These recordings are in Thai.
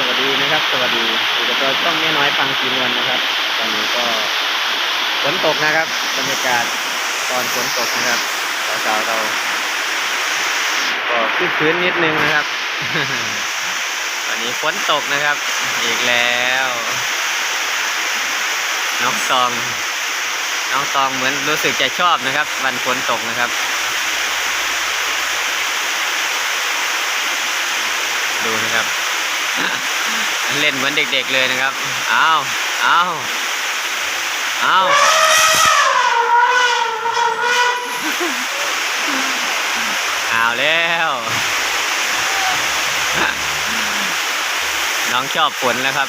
สวัสดีนะครับ สวัสดีอยู่กับเราช่องแม่น้อยฟังกีนวลนะครับ ตอนนี้ก็ฝนตกนะครับ บรรยากาศตอนฝนตกนะครับสาวๆเรา ก็คึกคืนนิดนึงนะครับวันนี้ฝนตกนะครับ อีกแล้ว น้องตอง น้องตองเหมือนรู้สึกจะชอบนะครับ วันฝนตกนะครับดูนะครับ เล่นเหมือนเด็กๆเลยนะครับเอาเอาเอาเอาแล้ว น้องชอบฝนแล้วครับ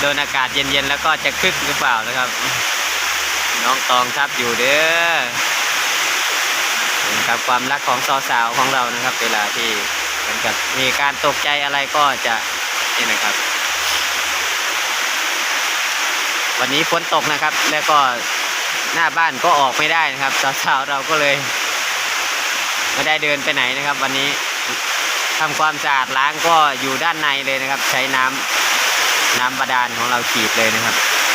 โดนอากาศเย็นๆแล้วก็จะคึกหรือเปล่านะครับ น้องตองทับอยู่เด้อนะครับความรักของสาวๆของเรานะครับ เวลาที่ เหมือนกับมีการตกใจอะไรก็จะนี่นะครับ วันนี้ฝนตกนะครับ แล้วก็หน้าบ้านก็ออกไม่ได้นะครับสาวๆเราก็เลยไม่ได้เดินไปไหนนะครับ วันนี้ทำความสะอาดล้างก็อยู่ด้านในเลยนะครับ ใช้น้ำน้ำบาดาลของเราฉีดเลยนะครับ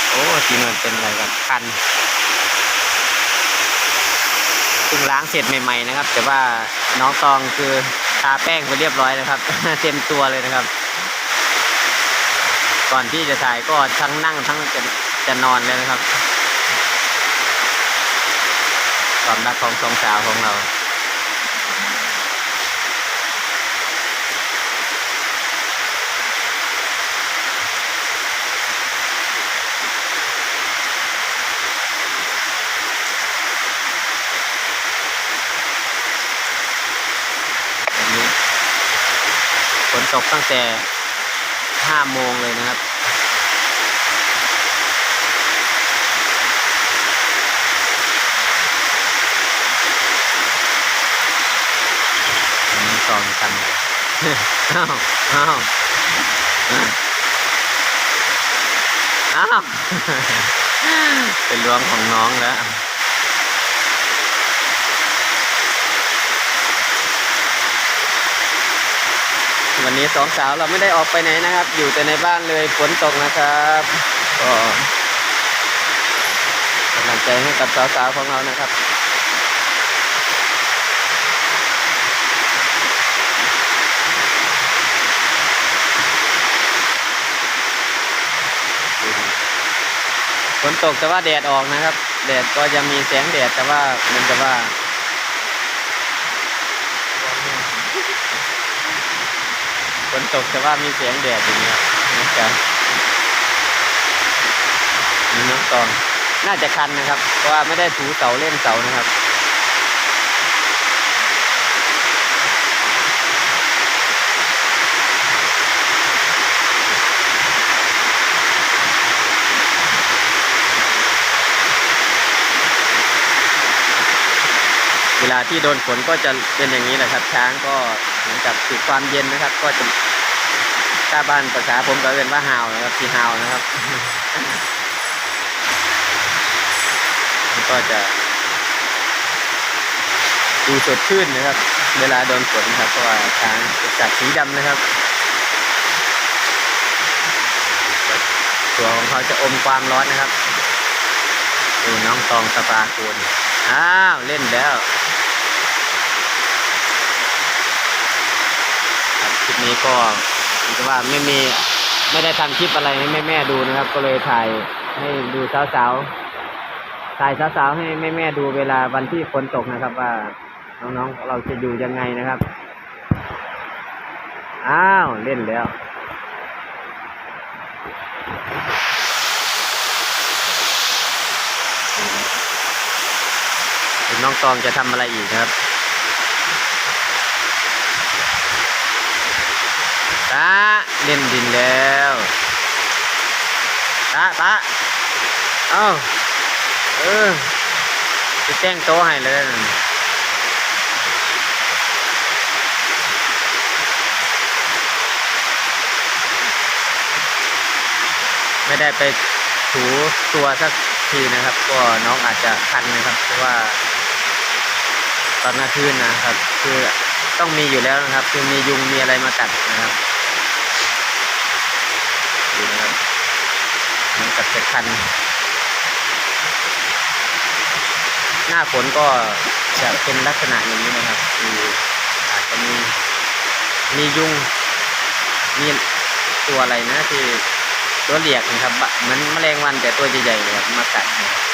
โอ้ทีนวลเป็นอะไรกันคันเพิ่งล้างเสร็จใหม่ ๆ นะครับ แต่ว่าน้องตองคือ ทาแป้งไปเรียบร้อยนะครับ เต็มตัวเลยนะครับ ก่อนที่จะถ่ายก็ทั้งนั่งทั้งจะจะนอนเลยนะครับ ความรักของสองสาวของเรา ตกตั้งแต่ห้าโมงเลยนะครับอันนี้กองกันอ้าวอ้าวอ้าวเป็นล้วงของน้องแล้ว วันนี้สองสาวเราไม่ได้ออกไปไหนนะครับ อยู่แต่ในบ้านเลยฝนตกนะครับก็กำลังใจให้กับสาวๆของเรานะครับฝนตกแต่ว่าแดดออกนะครับ แดดก็ยังมีแสงแดดแต่ว่ามันจะว่า นตกแต่ว่ามีเสียงแดดอย่างนี้ครับนะครับนี่น้องตอง น่าจะคันนะครับ เพราะว่าไม่ได้ถูเสาเล่นเสานะครับ ลาที่โดนฝนก็จะเป็นอย่างนี้แหละครับ ช้างก็เหมือนกับถูกความเย็นนะครับ ก็จะถ้าบ้านภาษาผมก็เรียนว่าฮาวนะครับที่ฮาวนะครับก็จะดูสดชื่นนะครับ เวลาโดนฝนครับเพราะว่าช้างเป็นสัตว์สีดำนะครับ ตัวของเขาจะอมความร้อนนะครับดูน้องตองสปาคูนอ้าว เล่นแล้ว ครับค ลิปนี้ก็ถือว่าไม่มีไม่ได้ทำคลิปอะไรให้แม่แม่ๆดูนะครับ ก็เลยถ่ายให้ดูสาวๆถ่ายสาวๆให้แม่แม่ๆดูเวลาวันที่ฝนตกนะครับ ว่าน้องๆเราจะอยู่ยังไงนะครับอ้าวเล่นแล้วน้องตองจะทำอะไรอีกครับ ตาเล่นดินแล้วตาตาเอ้าเออจะแจ้งโต๊ะให้เลยไม่ได้ไปถูตัวสักทีนะครับ ก็น้องอาจจะคันนะครับ เพราะว่า ตอนกลางคืนนะครับ คือต้องมีอยู่แล้วนะครับ คือมียุงมีอะไรมากัดนะครับ ดูนะครับเหมือนกับจะคัน หน้าฝนก็จะเป็นลักษณะอย่างนี้นะครับคืออาจจะมีมียุงมีตัวอะไรนะที่ตัวเหลียกนะครับเหมือนแมลงวันแต่ตัวใหญ่ๆเลยครับมากัดนะครับ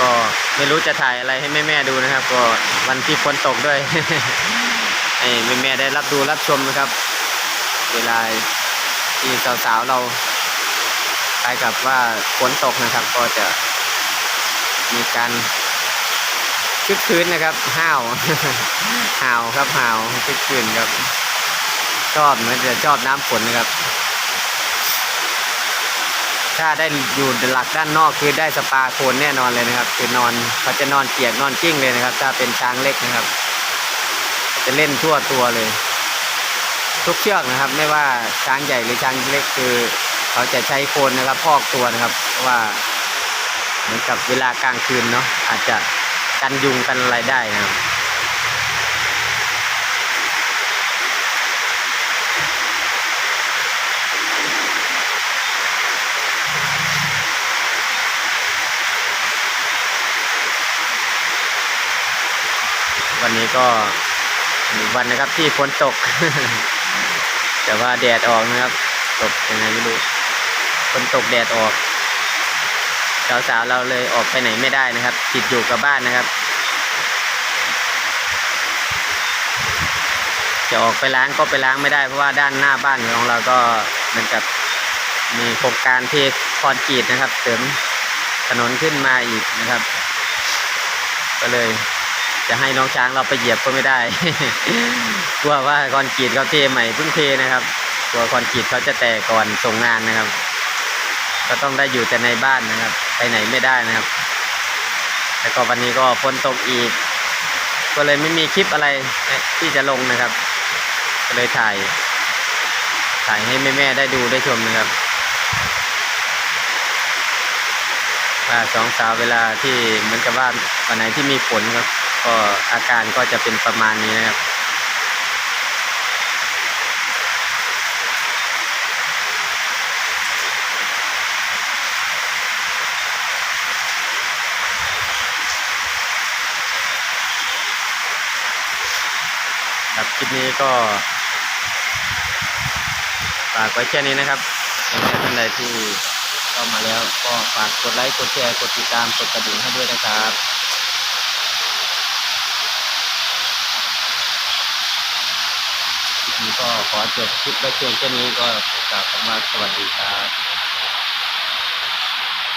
ก็ไม่รู้จะถ่ายอะไรให้แม่ๆดูนะครับ ก็วันที่ฝนตกด้วยให้แม่ๆได้รับดูรับชมนะครับ เวลาที่สาวๆเราไปกับว่าฝนตกนะครับ ก็จะมีการคึกคืนนะครับห้าวห่าวครับห่าวคึกคืนครับ ชอบเหมือนจะชอบน้ำฝนนะครับ ถ้าได้อยู่หลักด้านนอกคือได้สปาโคนแน่นอนเลยนะครับ คือนอนเขาจะนอนเปียกนอนกิ้งเลยนะครับ ถ้าเป็นช้างเล็กนะครับ จะเล่นทั่วตัวเลย ทุกเชือกนะครับ ไม่ว่าช้างใหญ่หรือช้างเล็กคือ เขาจะใช้โคนนะครับ พอกตัวนะครับเพราะว่าเหมือนกับเวลากลางคืนเนาะอาจจะกันยุงกันอะไรได้นะครับ วันนี้ก็วันนะครับที่ฝนตก แต่ว่าแดดออกนะครับ ตกยังไงไม่รู้ฝนตกแดดออกสาวๆเราเลยออกไปไหนไม่ได้นะครับ ติดอยู่กับบ้านนะครับ จะออกไปล้างก็ไปล้างไม่ได้เพราะว่าด้านหน้าบ้านของเราก็เหมือนกับมีโครงการเทคอนกรีตนะครับ เสริมถนนขึ้นมาอีกนะครับ ก็เลย จะให้น้องช้างเราไปเหยียบก็ไม่ได้ กลัวว่าคอนกรีตเขาเทใหม่เพิ่งเทนะครับ กลัวคอนกรีตเขาจะแตกก่อนส่งงานนะครับ ก็ต้องได้อยู่แต่ในบ้านนะครับ ไปไหนไม่ได้นะครับ แล้วก็วันนี้ก็ฝนตกอีก ก็เลยไม่มีคลิปอะไรที่จะลงนะครับ ก็เลยถ่าย ถ่ายให้แม่ๆได้ดูได้ชมนะครับว่าสองสาวเวลาที่เหมือนกับว่าวันไหนที่มีฝนครับ ก็อาการก็จะเป็นประมาณนี้นะครับครับคลิปนี้ก็ฝากไว้แค่นี้นะครับยังไงท่านใดที่เข้ามาแล้วก็ฝากกดไลค์ กดแชร์ กดติดตาม กดกระดิ่งให้ด้วยนะครับคลิป นี้ก็ขอจบคลิปไว้เพียงแค่นี้ก็กล่าวคำว่าสวัสดีครับ